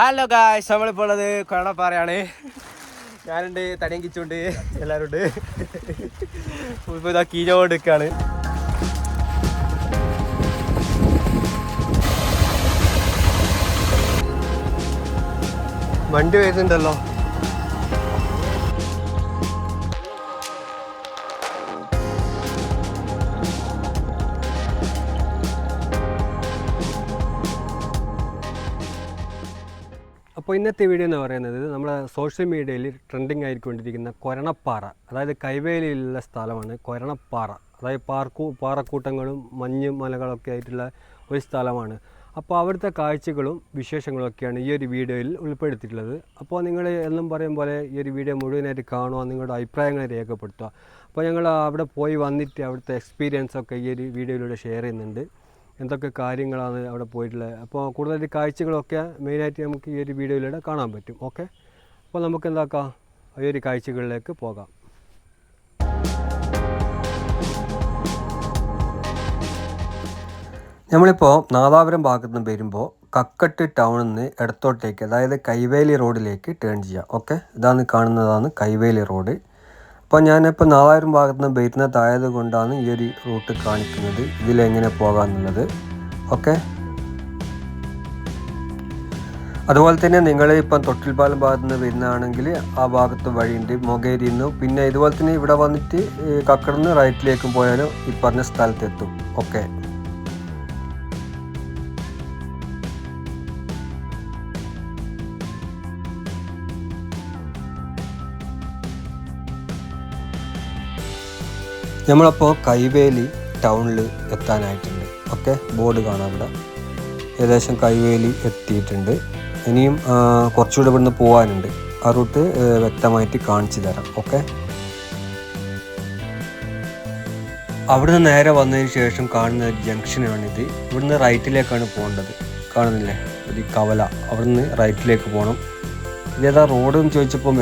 Hello guys നമ്മളിപ്പോൾ ഉള്ളത് കൊരണപ്പാറയാണ് ഞാനുണ്ട് തടിയും കിച്ചുണ്ട് എല്ലാവരും ഉണ്ട് ഇപ്പോൾ ഇതാ കീഴോട് നിൽക്കുകയാണ് വണ്ടി വരുന്നുണ്ടല്ലോ. അപ്പോൾ ഇന്നത്തെ വീഡിയോ എന്ന് പറയുന്നത് നമ്മുടെ സോഷ്യൽ മീഡിയയിൽ ട്രെൻഡിങ് ആയിക്കൊണ്ടിരിക്കുന്ന കൊരണപ്പാറ. അതായത് കൈവേലിയിലുള്ള സ്ഥലമാണ് കൊരണപ്പാറ. അതായത് പാർക്കു പാറക്കൂട്ടങ്ങളും മഞ്ഞ് മലകളൊക്കെ ആയിട്ടുള്ള ഒരു സ്ഥലമാണ്. അപ്പോൾ അവിടുത്തെ കാഴ്ചകളും വിശേഷങ്ങളും ഒക്കെയാണ് ഈ ഒരു വീഡിയോയിൽ ഉൾപ്പെടുത്തിയിട്ടുള്ളത്. അപ്പോൾ നിങ്ങൾ എന്നും പറയും പോലെ ഈ ഒരു വീഡിയോ മുഴുവനായിട്ട് കാണുക നിങ്ങളുടെ അഭിപ്രായങ്ങൾ രേഖപ്പെടുത്തുക. അപ്പോൾ ഞങ്ങൾ അവിടെ പോയി വന്നിട്ട് അവിടുത്തെ എക്സ്പീരിയൻസ് ഒക്കെ ഈ ഒരു വീഡിയോയിലൂടെ ഷെയർ ചെയ്യുന്നുണ്ട്. എന്തൊക്കെ കാര്യങ്ങളാണ് അവിടെ പോയിട്ടുള്ളത് അപ്പോൾ കൂടുതൽ കാഴ്ചകളൊക്കെ മെയിനായിട്ട് നമുക്ക് ഈ ഒരു വീഡിയോയിലൂടെ കാണാൻ പറ്റും. ഓക്കെ അപ്പോൾ നമുക്ക് എന്താക്കാം? ഈ ഒരു കാഴ്ചകളിലേക്ക് പോകാം. നമ്മളിപ്പോൾ നാദാപുരം ഭാഗത്ത് നിന്ന് വരുമ്പോൾ കക്കട്ട് ടൗണിൽ നിന്ന് ഇടത്തോട്ടേക്ക് അതായത് കൈവേലി റോഡിലേക്ക് ടേൺ ചെയ്യുക ഓക്കെ ഇതാണ് കാണുന്നതാണ് കൈവേലി റോഡ് അപ്പോൾ ഞാനിപ്പോൾ നാലായിരം ഭാഗത്ത് നിന്ന് വരുന്നതായത് കൊണ്ടാണ് ഈ ഒരു റൂട്ട് കാണിക്കുന്നത്. ഇതിലെങ്ങനെ പോകാമെന്നുള്ളത് ഓക്കെ? അതുപോലെ തന്നെ നിങ്ങൾ ഇപ്പം തൊട്ടിൽപ്പാലം ഭാഗത്ത് നിന്ന് വരുന്നതാണെങ്കിൽ ആ ഭാഗത്ത് വഴിയുണ്ട് മൊകേരിയിൽ നിന്ന് പിന്നെ ഇതുപോലെ തന്നെ ഇവിടെ വന്നിട്ട് കക്കടന്ന് റൈറ്റിലേക്കും പോയാലും ഈ പറഞ്ഞ സ്ഥലത്തെത്തും. ഓക്കെ? നമ്മളപ്പോൾ കൈവേലി ടൗണിൽ എത്താനായിട്ടുണ്ട്. ഓക്കെ ബോർഡ് കാണാം ഇവിടെ. ഏകദേശം കൈവേലി എത്തിയിട്ടുണ്ട്. ഇനിയും കുറച്ചുകൂടെ ഇവിടുന്ന് പോകാനുണ്ട് ആ റൂട്ട് വ്യക്തമായിട്ട് കാണിച്ചു തരാം. ഓക്കെ അവിടുന്ന് നേരെ വന്നതിന് ശേഷം കാണുന്ന ഒരു ജംഗ്ഷനാണിത്. ഇവിടുന്ന് റൈറ്റിലേക്കാണ് പോകേണ്ടത്. കാണുന്നില്ലേ? ഒരു കവല. അവിടുന്ന് റൈറ്റിലേക്ക് പോകണം. ഇതേതാ റോഡ് എന്ന് ചോദിച്ചപ്പോൾ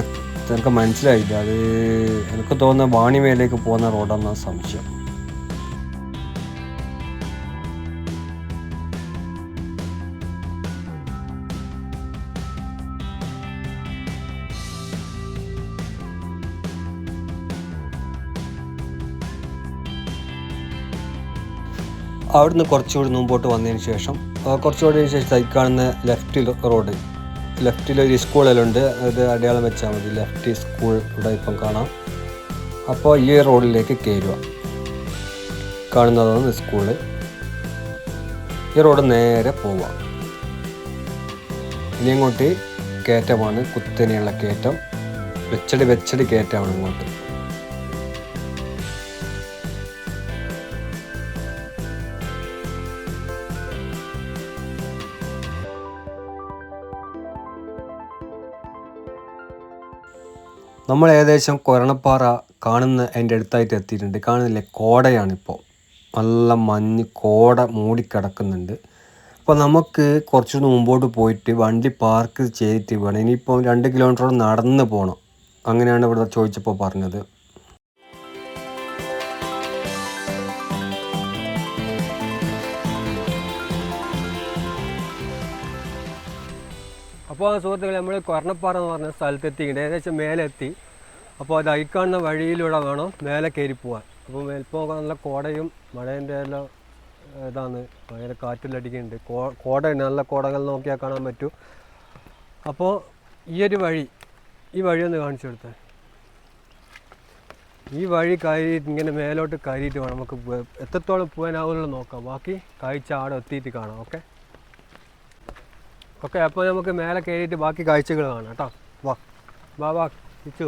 എനിക്ക് മനസ്സിലായില്ല. അത് എനിക്ക് തോന്നുന്ന വാണിമേലേക്ക് പോകുന്ന റോഡാണെന്ന സംശയം. അവിടുന്ന് കുറച്ചുകൂടി മുമ്പോട്ട് വന്നതിന് ശേഷം കുറച്ചുകൂടി ശേഷം കാണുന്ന ലെഫ്റ്റ് റോഡ്. ലെഫ്റ്റിൽ ഒരു സ്കൂളിലുണ്ട്. അത് അടയാളം വെച്ചാൽ മതി. ലെഫ്റ്റ് സ്കൂൾ ഇവിടെ ഇപ്പം കാണാം. അപ്പോൾ ഈ റോഡിലേക്ക് കയറുക കാണുന്നതാണ് സ്കൂൾ ഈ റോഡ് നേരെ പോവുക. ഇനി അങ്ങോട്ട് കയറ്റമാണ് കുത്തനെയുള്ള കയറ്റം വെച്ചടി വെച്ചടി കയറ്റമാണ് ഇങ്ങോട്ട്. നമ്മൾ ഏകദേശം കൊരണപ്പാറ കാണുന്ന അതിന്റെ അടുത്തായിട്ട് എത്തിയിട്ടുണ്ട്. കാണുന്നില്ലേ? കോടയാണിപ്പോൾ. നല്ല മഞ്ഞ് കോട മൂടിക്കിടക്കുന്നുണ്ട് അപ്പോൾ നമുക്ക് കുറച്ചുകൂടി മുമ്പോട്ട് പോയിട്ട് വണ്ടി പാർക്ക് ചെയ്തിട്ട് വേണം. ഇനിയിപ്പോൾ രണ്ട് കിലോമീറ്ററോളം നടന്ന് പോകണം. അങ്ങനെയാണ് ഇവിടെ ചോദിച്ചപ്പോൾ പറഞ്ഞത്. അപ്പോൾ സുഹൃത്തുക്കളെ നമ്മൾ കൊരണപ്പാറ എന്ന് പറഞ്ഞ സ്ഥലത്തെത്തിയിട്ട് ഏകദേശം മേലെത്തി. അപ്പോൾ അത് അയക്കാവുന്ന വഴിയിലൂടെ വേണം മേലെ കയറി പോകാൻ അപ്പോൾ മേൽപ്പോൾ നല്ല കോടയും മഴേന്റെ എല്ലാം ഇതാണ്. ഭയങ്കര കാറ്റിലടിക്കുന്നുണ്ട് കോ കോട നല്ല കോടകൾ നോക്കിയാൽ കാണാൻ പറ്റൂ. അപ്പോൾ ഈ ഒരു വഴി ഈ വഴി ഒന്ന് കാണിച്ചു കൊടുത്താൽ ഈ വഴി കയറിയിട്ട് ഇങ്ങനെ മേലോട്ട് കയറിയിട്ട് വേണം നമുക്ക് എത്രത്തോളം പോകാനാവുള്ളൂ നോക്കാം. ബാക്കി കാഴ്ച ആടെ എത്തിയിട്ട് കാണാം. ഓക്കെ? ഓക്കെ അപ്പോൾ നമുക്ക് മേലെ കയറിയിട്ട് ബാക്കി കാഴ്ചകൾ കാണാം കേട്ടോ. വാ. വാ വാ കിച്ചു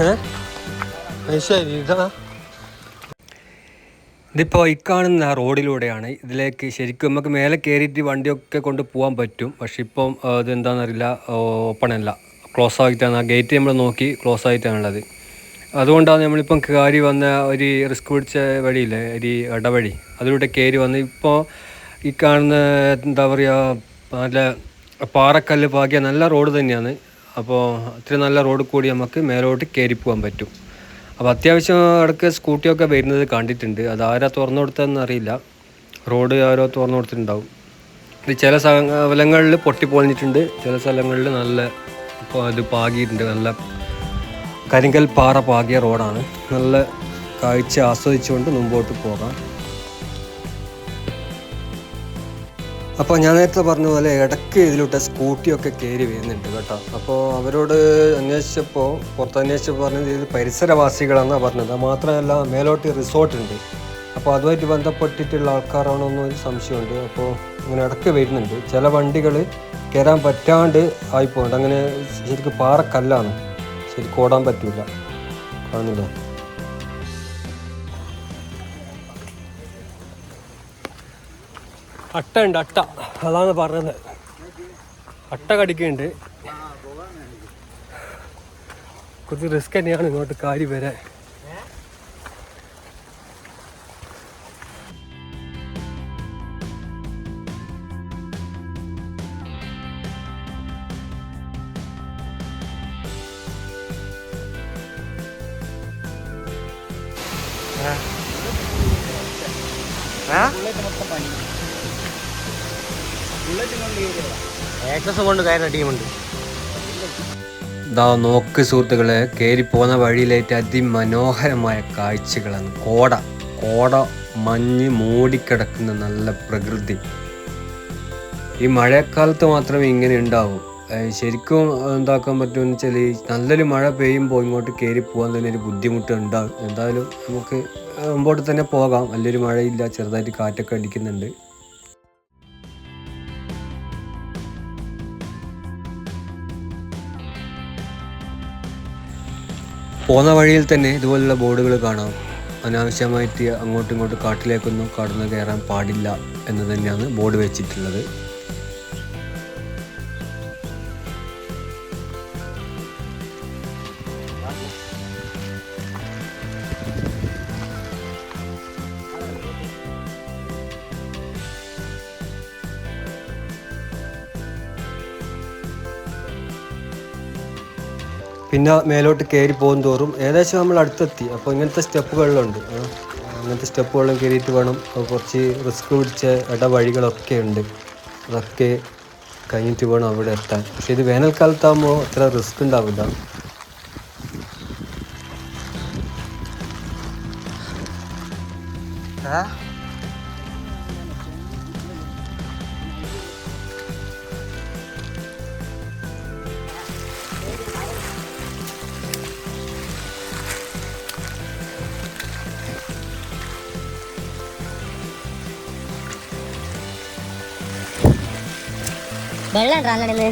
ഏ? ശരി ഇതാ. ഇതിപ്പോൾ ഈ റോഡിലൂടെയാണ്. ഇതിലേക്ക് ശരിക്കും നമുക്ക് മേലെ കയറിയിട്ട് വണ്ടിയൊക്കെ കൊണ്ട് പോകാൻ പറ്റും. പക്ഷെ ഇപ്പം ഇതെന്താണെന്നറിയില്ല ഓപ്പൺ അല്ല ക്ലോസ് ആയിട്ടാണ്. ആ ഗേറ്റ് നമ്മൾ നോക്കി ക്ലോസ് ആയിട്ടാണുള്ളത്. അതുകൊണ്ടാണ് നമ്മളിപ്പം കയറി വന്ന ഒരു റിസ്ക് പിടിച്ച വഴിയില്ലേ? ഒരു ഇടവഴി. അതിലൂടെ കയറി വന്ന് ഇപ്പോൾ ഈ കാണുന്ന എന്താ പറയുക നല്ല പാറക്കല്ല് പാകിയ നല്ല റോഡ് തന്നെയാണ്. അപ്പോൾ ഇത്ര നല്ല റോഡ് കൂടി നമുക്ക് മേലോട്ട് കയറി പോകാൻ പറ്റും. അപ്പോൾ അത്യാവശ്യം ഇടയ്ക്ക് സ്കൂട്ടിയൊക്കെ വരുന്നത് കണ്ടിട്ടുണ്ട്. അത് ആരാ തുറന്നു കൊടുത്തതെന്ന് അറിയില്ല. റോഡ് ആരോ തുറന്നു കൊടുത്തിട്ടുണ്ടാവും. ഇത് ചില സ്ഥലങ്ങളിൽ പൊട്ടിപ്പൊളിഞ്ഞിട്ടുണ്ട്. ചില സ്ഥലങ്ങളിൽ നല്ല ഇത് പാകിയിട്ടുണ്ട്. നല്ല കരിങ്കൽ പാറ പാകിയ റോഡാണ്. നല്ല കാഴ്ച ആസ്വദിച്ചുകൊണ്ട് മുമ്പോട്ട് പോകാം. അപ്പോൾ ഞാൻ നേരത്തെ പറഞ്ഞ പോലെ ഇടയ്ക്ക് ഇതിലോട്ട് സ്കൂട്ടിയൊക്കെ കയറി വരുന്നുണ്ട് കേട്ടോ. അപ്പോൾ അവരോട് അന്വേഷിച്ചപ്പോൾ പുറത്ത് അന്വേഷിച്ചപ്പോൾ പറഞ്ഞത് ഇത് പരിസരവാസികളാണെന്നാണ് പറഞ്ഞത്. മാത്രമല്ല മേലോട്ട് റിസോർട്ടുണ്ട് അപ്പോൾ അതുമായിട്ട് ബന്ധപ്പെട്ടിട്ടുള്ള ആൾക്കാരാണോ എന്നൊരു സംശയമുണ്ട്. അപ്പോൾ ഇങ്ങനെ ഇടയ്ക്ക് വരുന്നുണ്ട്. ചില വണ്ടികൾ കയറാൻ പറ്റാണ്ട് ആയിപ്പോണ്ട് അങ്ങനെ ശരിക്കും പാറക്കല്ലാണ് ശരിക്കും ഓടാൻ പറ്റില്ല കാണുന്നില്ലേ? അട്ട ഉണ്ട് അട്ട. അതാണ് പറഞ്ഞത് അട്ട കടിക്കുന്നുണ്ട്. കുറച്ച് റിസ്ക് തന്നെയാണ് ഇങ്ങോട്ട് കാര്യം വരെ ടീമുണ്ട്. നോക്ക് സുഹൃത്തുക്കളെ കേറി പോകുന്ന വഴിയിലേറ്റ് അതിമനോഹരമായ കാഴ്ചകളാണ് കോട. കോട മഞ്ഞ് മൂടിക്കിടക്കുന്ന നല്ല പ്രകൃതി. ഈ മഴക്കാലത്ത് മാത്രമേ ഇങ്ങനെ ഉണ്ടാവൂ. ശരിക്കും എന്താക്കാൻ പറ്റുമെന്ന് വെച്ചാൽ ഈ നല്ലൊരു മഴ പെയ്യുമ്പോൾ ഇങ്ങോട്ട് കയറി പോകാൻ തന്നെ ഒരു ബുദ്ധിമുട്ട് ഉണ്ടാകും എന്തായാലും നമുക്ക് മുമ്പോട്ട് തന്നെ പോകാം. വലിയൊരു മഴയില്ല ചെറുതായിട്ട് കാറ്റൊക്കെ അടിക്കുന്നുണ്ട്. പോകുന്ന വഴിയിൽ തന്നെ ഇതുപോലുള്ള ബോർഡുകൾ കാണാം. അനാവശ്യമായിട്ട് അങ്ങോട്ടും ഇങ്ങോട്ടും കാട്ടിലേക്കൊന്നും കടന്നു കയറാൻ പാടില്ല എന്ന് തന്നെയാണ് ബോർഡ് വെച്ചിട്ടുള്ളത്. പിന്നെ മേലോട്ട് കയറി പോകും തോറും ഏകദേശം നമ്മൾ അടുത്തെത്തി. അപ്പോൾ ഇങ്ങനത്തെ സ്റ്റെപ്പുകളിലുണ്ട്. അങ്ങനത്തെ സ്റ്റെപ്പുകളും കയറിയിട്ട് വേണം. കുറച്ച് റിസ്ക് പിടിച്ച ഇടവഴികളൊക്കെ ഉണ്ട്. അതൊക്കെ കഴിഞ്ഞിട്ട് വേണം അവിടെ എത്താൻ. പക്ഷേ ഇത് വേനൽക്കാലത്താകുമ്പോൾ അത്ര റിസ്ക് ഉണ്ടാവില്ല. വെള്ളം കാണണെന്ന്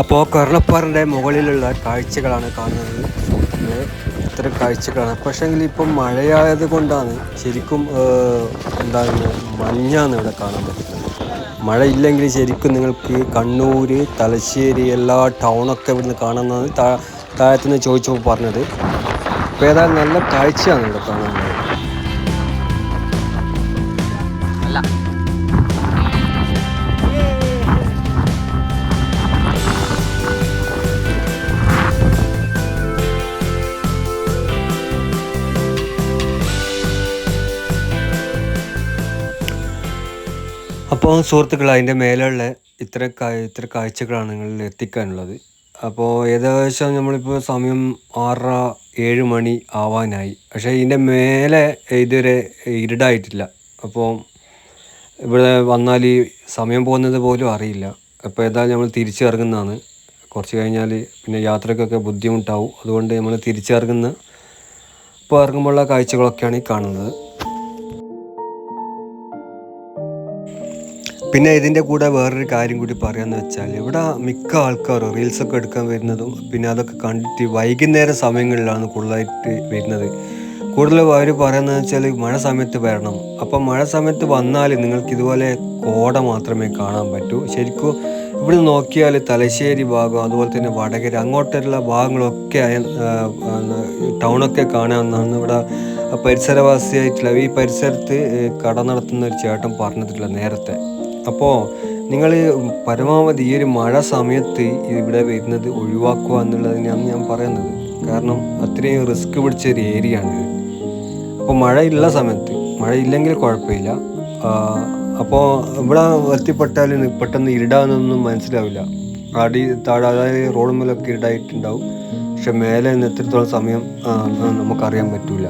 അപ്പോൾ കർണപ്പാറിന്റെ മുകളിലുള്ള കാഴ്ചകളാണ് കാണുന്നത്. ഇത്തരം കാഴ്ചകളാണ്. പക്ഷേങ്കിൽ ഇപ്പം മഴയായത് കൊണ്ടാണ് ശരിക്കും എന്താണ് മഞ്ഞാണ് ഇവിടെ കാണാൻ പറ്റുന്നത്. മഴ ഇല്ലെങ്കിൽ ശരിക്കും നിങ്ങൾക്ക് കണ്ണൂർ തലശ്ശേരി എല്ലാ ടൗണൊക്കെ ഇവിടുന്ന് കാണുന്നതാണ് താഴത്തുനിന്ന് ചോദിച്ചപ്പോൾ പറഞ്ഞത്. അപ്പോൾ ഏതായാലും നല്ല കാഴ്ചയാണ് ഇവിടെ കാണുന്നത്. അപ്പോൾ സുഹൃത്തുക്കൾ അതിന്റെ മേലുള്ള ഇത്ര ഇത്ര കാഴ്ചകളാണ് നിങ്ങളിൽ എത്തിക്കാനുള്ളത്. അപ്പോൾ ഏകദേശം നമ്മളിപ്പോൾ സമയം ആറര ഏഴ് മണി ആവാനായി. പക്ഷേ ഇതിന്റെ മേലെ ഇതുവരെ ഇരുടായിട്ടില്ല. അപ്പോൾ ഇവിടെ വന്നാൽ ഈ സമയം പോകുന്നത് പോലും അറിയില്ല. അപ്പോൾ ഏതായാലും നമ്മൾ തിരിച്ചിറങ്ങുന്നതാണ്. കുറച്ച് കഴിഞ്ഞാൽ പിന്നെ യാത്രക്കൊക്കെ ബുദ്ധിമുട്ടാവും. അതുകൊണ്ട് നമ്മൾ തിരിച്ചിറങ്ങുന്ന ഇപ്പോൾ ഇറങ്ങുമ്പോഴുള്ള കാഴ്ചകളൊക്കെയാണ് ഈ കാണുന്നത്. പിന്നെ ഇതിന്റെ കൂടെ വേറൊരു കാര്യം കൂടി പറയാമെന്ന് വെച്ചാൽ ഇവിടെ മിക്ക ആൾക്കാരും റീൽസൊക്കെ എടുക്കാൻ വരുന്നതും പിന്നെ അതൊക്കെ കണ്ടിട്ട് വൈകുന്നേര സമയങ്ങളിലാണ് കൂടുതലായിട്ട് വരുന്നത്. കൂടുതൽ അവർ പറയുന്നത് വെച്ചാൽ മഴ സമയത്ത് വരണം. അപ്പം മഴ സമയത്ത് വന്നാൽ നിങ്ങൾക്ക് ഇതുപോലെ കോട മാത്രമേ കാണാൻ പറ്റൂ. ശരിക്കും ഇവിടെ നോക്കിയാൽ തലശ്ശേരി ഭാഗം അതുപോലെ തന്നെ വടകര അങ്ങോട്ടുള്ള ഭാഗങ്ങളൊക്കെ ടൗണൊക്കെ കാണാമെന്നാണ് ഇവിടെ. പരിസരവാസിയായിട്ടുള്ള ഈ പരിസരത്ത് കട നടത്തുന്ന ഒരു ചേട്ടൻ പറഞ്ഞിട്ടില്ല നേരത്തെ. അപ്പോൾ നിങ്ങൾ പരമാവധി ഈ ഒരു മഴ സമയത്ത് ഇവിടെ വരുന്നത് ഒഴിവാക്കുക എന്നുള്ളതിനാണ് ഞാൻ പറയുന്നത്. കാരണം അത്രയും റിസ്ക് പിടിച്ച ഒരു ഏരിയ ആണ് അപ്പോൾ മഴയുള്ള സമയത്ത്. മഴയില്ലെങ്കിൽ കുഴപ്പമില്ല. അപ്പോൾ ഇവിടെ എത്തിപ്പെട്ടാൽ പെട്ടെന്ന് ഇരുടാന്നൊന്നും മനസ്സിലാവില്ല. അടി താഴെ അതായത് റോഡ് മേലൊക്കെ ഇരുടായിട്ടുണ്ടാവും പക്ഷെ മേലെ നിന്ന് എത്രത്തോളം സമയം നമുക്കറിയാൻ പറ്റൂല.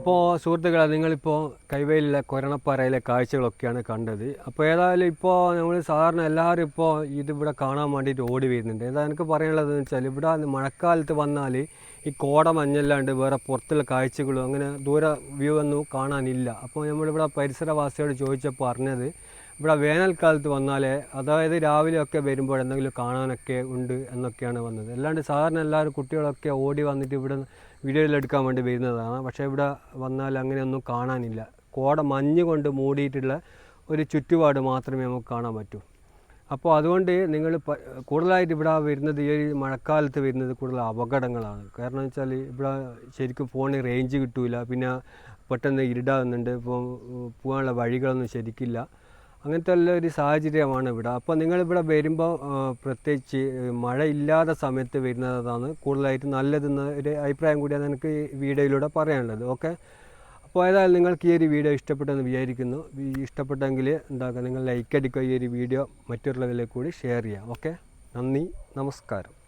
അപ്പോൾ സുഹൃത്തുക്കളെ നിങ്ങളിപ്പോൾ കൈവയിലെ കൊരണപ്പാറയിലെ കാഴ്ചകളൊക്കെയാണ് കണ്ടത്. അപ്പോൾ ഏതായാലും ഇപ്പോൾ നമ്മൾ സാധാരണ എല്ലാവരും ഇപ്പോൾ ഇതിവിടെ കാണാൻ വേണ്ടിയിട്ട് ഓടി വരുന്നുണ്ട്. എന്താ എനിക്ക് പറയാനുള്ളത് വെച്ചാൽ ഇവിടെ മഴക്കാലത്ത് വന്നാൽ ഈ കോട മഞ്ഞല്ലാണ്ട് വേറെ പുറത്തുള്ള കാഴ്ചകളും അങ്ങനെ ദൂര വ്യൂ ഒന്നും കാണാനില്ല. അപ്പോൾ നമ്മളിവിടെ പരിസരവാസിയോട് ചോദിച്ചപ്പോൾ പറഞ്ഞത് ഇവിടെ വേനൽക്കാലത്ത് വന്നാലേ അതായത് രാവിലെയൊക്കെ വരുമ്പോൾ എന്തെങ്കിലും കാണാനൊക്കെ ഉണ്ട് എന്നൊക്കെയാണ് വന്നത്. അല്ലാണ്ട് സാധാരണ എല്ലാവരും കുട്ടികളൊക്കെ ഓടി വന്നിട്ട് ഇവിടെ വീഡിയോയിലെടുക്കാൻ വേണ്ടി വരുന്നതാണ്. പക്ഷേ ഇവിടെ വന്നാൽ അങ്ങനെയൊന്നും കാണാനില്ല. കോട മഞ്ഞ് കൊണ്ട് മൂടിയിട്ടുള്ള ഒരു ചുറ്റുപാട് മാത്രമേ നമുക്ക് കാണാൻ പറ്റൂ. അപ്പോൾ അതുകൊണ്ട് നിങ്ങൾ കൂടുതലായിട്ട് ഇവിടെ വരുന്നത് ഈ മഴക്കാലത്ത് വരുന്നത് കൂടുതൽ അപകടങ്ങളാണ്. കാരണം വെച്ചാൽ ഇവിടെ ശരിക്കും ഫോണിൽ റേഞ്ച് കിട്ടൂല. പിന്നെ പെട്ടെന്ന് ഇരുടാകുന്നുണ്ട്. ഇപ്പോൾ പോകാനുള്ള വഴികളൊന്നും ശരിക്കില്ല. അങ്ങനത്തെ ഒരു സാഹചര്യമാണ് ഇവിടെ. അപ്പോൾ നിങ്ങളിവിടെ വരുമ്പോൾ പ്രത്യേകിച്ച് മഴയില്ലാത്ത സമയത്ത് വരുന്നതാണ് കൂടുതലായിട്ട് നല്ലതെന്ന ഒരു അഭിപ്രായം കൂടിയാണ് എനിക്ക് വീഡിയോയിലൂടെ പറയാനുള്ളത്. ഓക്കെ? അപ്പോൾ ഏതായാലും നിങ്ങൾക്ക് ഈ ഒരു വീഡിയോ ഇഷ്ടപ്പെട്ടെന്ന് വിചാരിക്കുന്നു. ഇഷ്ടപ്പെട്ടെങ്കിൽ എന്താക്കുക നിങ്ങൾ ലൈക്ക് അടിക്കുക ഈ ഒരു വീഡിയോ മറ്റുള്ളവരിലേക്ക് കൂടി ഷെയർ ചെയ്യാം ഓക്കെ? നന്ദി നമസ്കാരം.